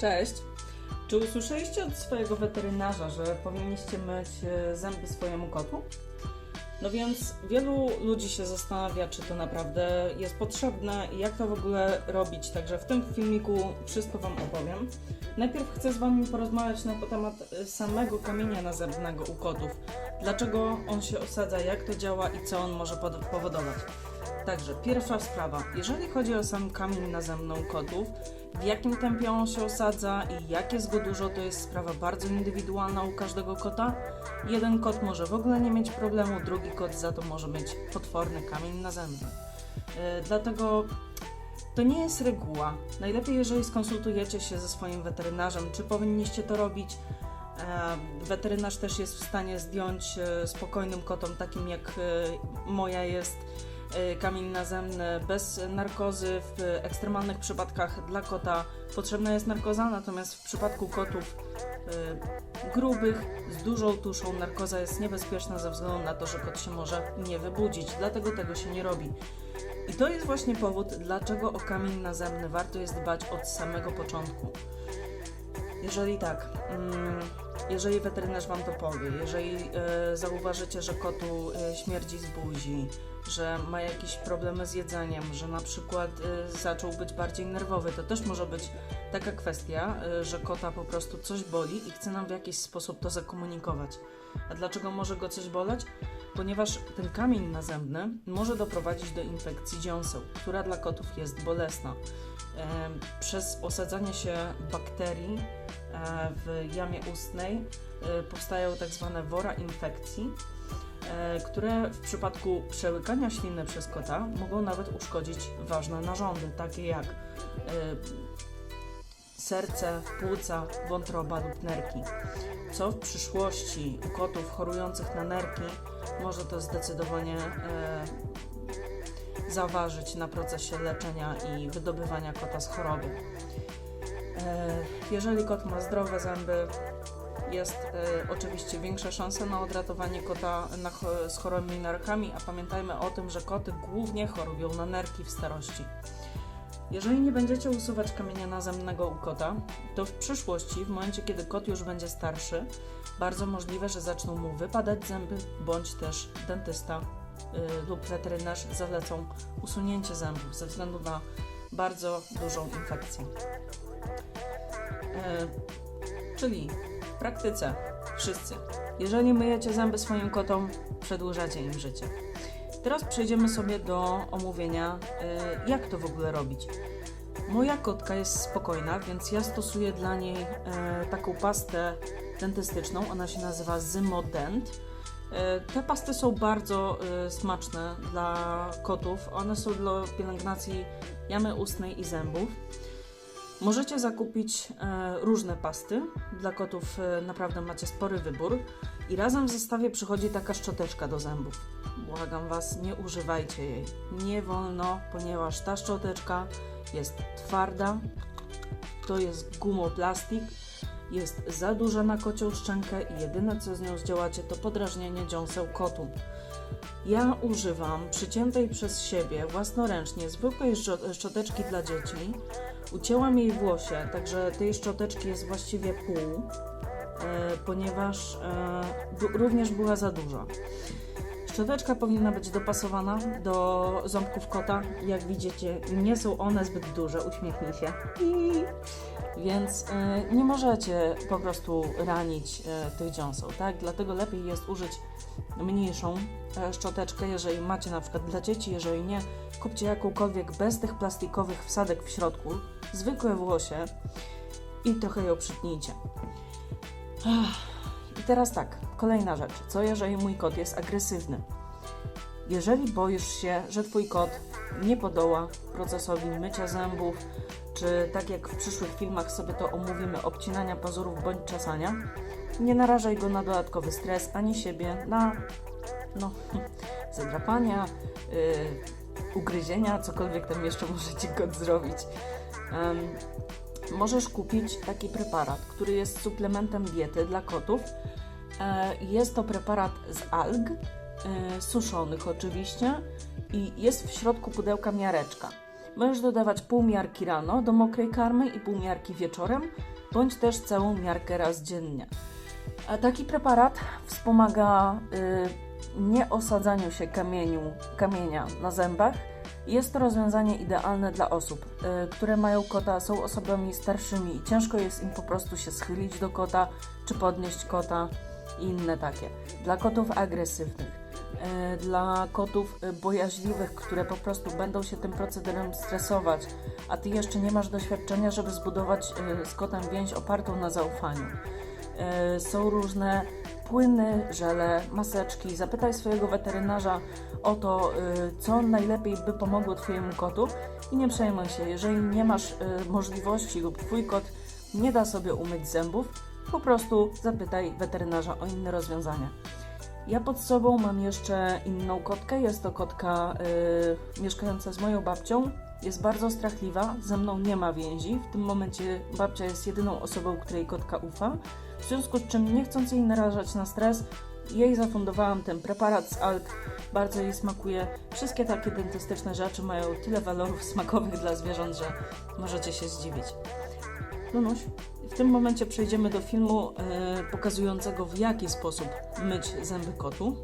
Cześć! Czy usłyszeliście od swojego weterynarza, że powinniście myć e, zęby swojemu kotu? No więc wielu ludzi się zastanawia, czy to naprawdę jest potrzebne i jak to w ogóle robić. Także w tym filmiku wszystko Wam opowiem. Najpierw chcę z Wami porozmawiać na temat e, samego kamienia nazębnego u kotów. Dlaczego on się osadza, jak to działa i co on może powodować. Także pierwsza sprawa. Jeżeli chodzi o sam kamień nazemny u kotów, w jakim tempie on się osadza i jak jest go dużo, to jest sprawa bardzo indywidualna u każdego kota. Jeden kot może w ogóle nie mieć problemu, drugi kot za to może mieć potworny kamień nazemny. Yy, dlatego to nie jest reguła. Najlepiej, jeżeli skonsultujecie się ze swoim weterynarzem, czy powinniście to robić. E, Weterynarz też jest w stanie zdjąć e, spokojnym kotom, takim jak e, moja jest, e, kamień nazemny bez narkozy. W ekstremalnych przypadkach dla kota potrzebna jest narkoza, natomiast w przypadku kotów e, grubych z dużą tuszą narkoza jest niebezpieczna ze względu na to, że kot się może nie wybudzić, dlatego tego się nie robi. I to jest właśnie powód, dlaczego o kamień nazemny warto jest dbać od samego początku. Jeżeli tak, mm, jeżeli weterynarz Wam to powie, jeżeli e, zauważycie, że kotu śmierdzi z buzi, że ma jakieś problemy z jedzeniem, że na przykład e, zaczął być bardziej nerwowy, to też może być taka kwestia, e, że kota po prostu coś boli i chce nam w jakiś sposób to zakomunikować. A dlaczego może go coś boleć? Ponieważ ten kamień nazębny może doprowadzić do infekcji dziąseł, która dla kotów jest bolesna. Em, Przez osadzanie się bakterii e, w jamie ustnej e, powstają tak zwane wora infekcji, e, które w przypadku przełykania śliny przez kota mogą nawet uszkodzić ważne narządy, takie jak e, serce, płuca, wątroba lub nerki. Co w przyszłości u kotów chorujących na nerki może to zdecydowanie e, zaważyć na procesie leczenia i wydobywania kota z choroby. E, jeżeli kot ma zdrowe zęby, jest e, oczywiście większa szansa na odratowanie kota na, z chorobymi nerkami, a pamiętajmy o tym, że koty głównie chorują na nerki w starości. Jeżeli nie będziecie usuwać kamienia nazemnego u kota, to w przyszłości, w momencie kiedy kot już będzie starszy, bardzo możliwe, że zaczną mu wypadać zęby, bądź też dentysta y, lub weterynarz zalecą usunięcie zębów ze względu na bardzo dużą infekcję. E, czyli praktyce wszyscy, jeżeli myjecie zęby swoim kotom, przedłużacie im życie. Teraz przejdziemy sobie do omówienia, y, jak to w ogóle robić. Moja kotka jest spokojna, więc ja stosuję dla niej e, taką pastę dentystyczną. Ona się nazywa Zymodent. E, te pasty są bardzo smaczne dla kotów. One są dla pielęgnacji jamy ustnej i zębów. Możecie zakupić e, różne pasty. Dla kotów e, naprawdę macie spory wybór. I razem w zestawie przychodzi taka szczoteczka do zębów. Błagam Was, nie używajcie jej. Nie wolno, ponieważ ta szczoteczka jest twarda, to jest gumoplastik, jest za duża na kocią szczękę i jedyne co z nią zdziałacie to podrażnienie dziąseł kotu. Ja używam przyciętej przez siebie własnoręcznie zwykłej szczo- szczoteczki dla dzieci. Ucięłam jej włosie, także tej szczoteczki jest właściwie pół, e, ponieważ e, również była za duża. Szczoteczka powinna być dopasowana do ząbków kota. Jak widzicie, nie są one zbyt duże, uśmiechnij się. Więc e, nie możecie po prostu ranić e, tych dziąseł, tak? Dlatego lepiej jest użyć mniejszą e, szczoteczkę, jeżeli macie na przykład dla dzieci, jeżeli nie, kupcie jakąkolwiek bez tych plastikowych wsadek w środku, zwykłe włosie i trochę ją przytnijcie. I teraz tak, kolejna rzecz. Co jeżeli mój kot jest agresywny? Jeżeli boisz się, że twój kot nie podoła procesowi mycia zębów, czy tak jak w przyszłych filmach sobie to omówimy, obcinania pazurów bądź czesania, nie narażaj go na dodatkowy stres, ani siebie na no, zadrapania, yy, ugryzienia, cokolwiek tam jeszcze może ci kot zrobić. Em, możesz kupić taki preparat, który jest suplementem diety dla kotów. E, Jest to preparat z alg, e, suszonych oczywiście, i jest w środku pudełka miareczka. Możesz dodawać pół miarki rano do mokrej karmy i pół miarki wieczorem, bądź też całą miarkę raz dziennie. A taki preparat wspomaga y, nieosadzaniu się kamieniu, kamienia na zębach. Jest to rozwiązanie idealne dla osób, y, które mają kota, są osobami starszymi i ciężko jest im po prostu się schylić do kota czy podnieść kota i inne takie. Dla kotów agresywnych, dla kotów y, bojaźliwych, które po prostu będą się tym procederem stresować, a ty jeszcze nie masz doświadczenia, żeby zbudować y, z kotem więź opartą na zaufaniu. Są różne płyny, żele, maseczki. Zapytaj swojego weterynarza o to, co najlepiej by pomogło Twojemu kotu i nie przejmuj się, jeżeli nie masz możliwości lub Twój kot nie da sobie umyć zębów, po prostu zapytaj weterynarza o inne rozwiązania. Ja pod sobą mam jeszcze inną kotkę. Jest to kotka y, mieszkająca z moją babcią. Jest bardzo strachliwa, ze mną nie ma więzi. W tym momencie babcia jest jedyną osobą, której kotka ufa. W związku z czym, nie chcąc jej narażać na stres, jej zafundowałam ten preparat z alg. Bardzo jej smakuje. Wszystkie takie dentystyczne rzeczy mają tyle walorów smakowych dla zwierząt, że możecie się zdziwić. W tym momencie przejdziemy do filmu e, pokazującego w jaki sposób myć zęby kotu.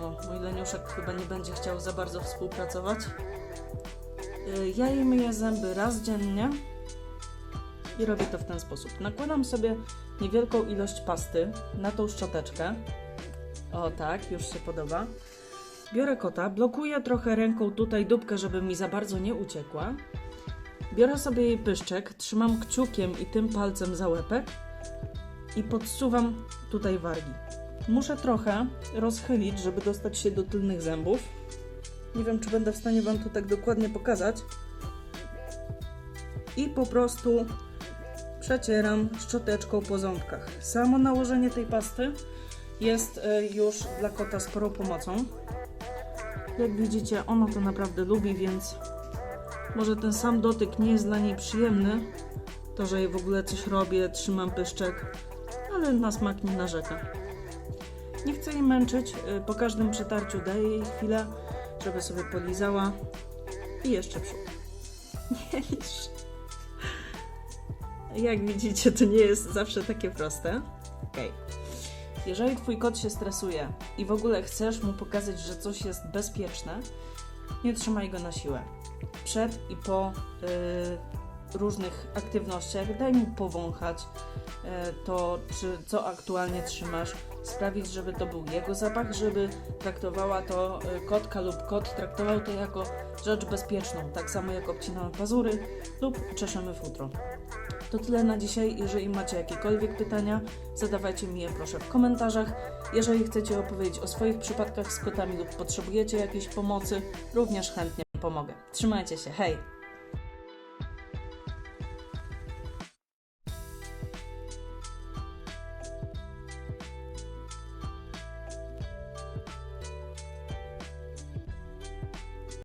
O, mój leniuszek chyba nie będzie chciał za bardzo współpracować. E, ja jej myję zęby raz dziennie i robię to w ten sposób. Nakładam sobie niewielką ilość pasty na tą szczoteczkę. O tak, już się podoba. Biorę kota, blokuję trochę ręką tutaj dupkę, żeby mi za bardzo nie uciekła. Biorę sobie jej pyszczek, trzymam kciukiem i tym palcem za łepek i podsuwam tutaj wargi. Muszę trochę rozchylić, żeby dostać się do tylnych zębów. Nie wiem, czy będę w stanie Wam to tak dokładnie pokazać. I po prostu przecieram szczoteczką po ząbkach. Samo nałożenie tej pasty jest e, już dla kota sporą pomocą. Jak widzicie, ona to naprawdę lubi, więc może ten sam dotyk nie jest dla niej przyjemny, to, że jej w ogóle coś robię, trzymam pyszczek, ale na smak nie narzeka. Nie chcę jej męczyć, y, po każdym przetarciu daję jej chwilę, żeby sobie polizała i jeszcze przód. Nie licz. Jak widzicie, to nie jest zawsze takie proste. Okej. Jeżeli twój kot się stresuje i w ogóle chcesz mu pokazać, że coś jest bezpieczne, nie trzymaj go na siłę przed i po y, różnych aktywnościach daj mu powąchać y, to, czy, co aktualnie trzymasz. Sprawić, żeby to był jego zapach, żeby traktowała to y, kotka lub kot, traktował to jako rzecz bezpieczną, tak samo jak obcinamy pazury lub czeszemy futro. To tyle na dzisiaj. Jeżeli macie jakiekolwiek pytania, zadawajcie mi je proszę w komentarzach. Jeżeli chcecie opowiedzieć o swoich przypadkach z kotami lub potrzebujecie jakiejś pomocy, również chętnie pomogę. Trzymajcie się, hej!